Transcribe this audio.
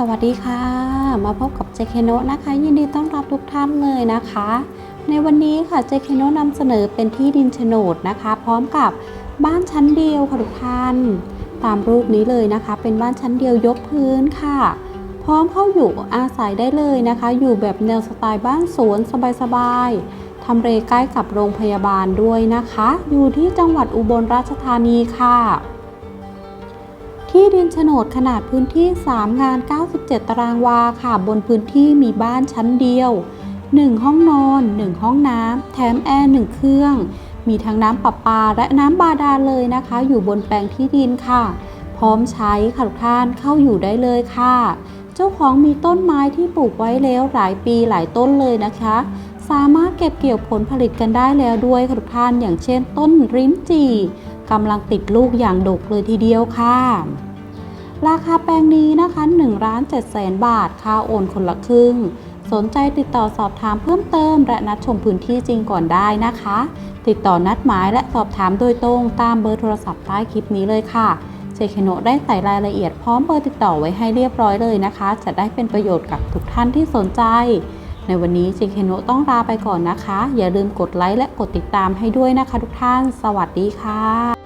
สวัสดีค่ะ มาพบกับเจเคโนนะคะ ยินดีต้อนรับทุกท่านเลยนะคะ ในวันนี้ค่ะเจเคโนนำเสนอเป็นที่ดินโฉนดนะคะ พร้อมกับบ้านชั้นเดียวค่ะทุกท่านตามรูปนี้เลยนะคะ เป็นบ้านชั้นเดียวยกพื้นค่ะ พร้อมเข้าอยู่อาศัยได้เลยนะคะ อยู่แบบแนวสไตล์บ้านสวนสบายๆทำเลใกล้กับโรงพยาบาลด้วยนะคะ อยู่ที่จังหวัดอุบลราชธานีค่ะ ที่ดินโฉนดขนาดพื้นที่ 3 งาน 97 ตารางวาค่ะ บนพื้นที่มีบ้านชั้นเดียว 1 ห้องนอน 1 ห้องน้ำ แถมแอร์ 1 เครื่อง มีทั้งน้ำประปาและน้ำบาดาลเลยนะคะ อยู่บนแปลงที่ดินค่ะ พร้อมใช้ค่ะทุกท่านเข้าอยู่ได้เลยค่ะ เจ้าของมีต้นไม้ที่ปลูกไว้แล้วหลายปีหลายต้นเลยนะคะ สามารถเก็บเกี่ยวผลผลิตกันได้แล้วด้วยค่ะทุกท่านอย่างเช่น ต้นริ้นจีกำลังติดลูกอย่างดกเลยทีเดียวค่ะ ราคาแปลงนี้นะคะ1ล้าน7แสนบาท ค่าโอนคนละครึ่ง สนใจติดต่อสอบถามเพิ่มเติม และนัดชมพื้นที่จริงก่อนได้นะคะ ติดต่อนัดหมายและสอบถามโดยตรงตามเบอร์โทรศัพท์ใต้คลิปนี้เลยค่ะเจคโนได้ใส่รายละเอียดพร้อมเบอร์ติดต่อไว้ให้เรียบร้อยเลยนะคะ จะได้เป็นประโยชน์กับทุกท่านที่สนใจ ในวันนี้เจคโนต้องลาไปก่อนนะคะ อย่าลืมกดไลค์และกดติดตามให้ด้วยนะคะทุกท่าน สวัสดีค่ะ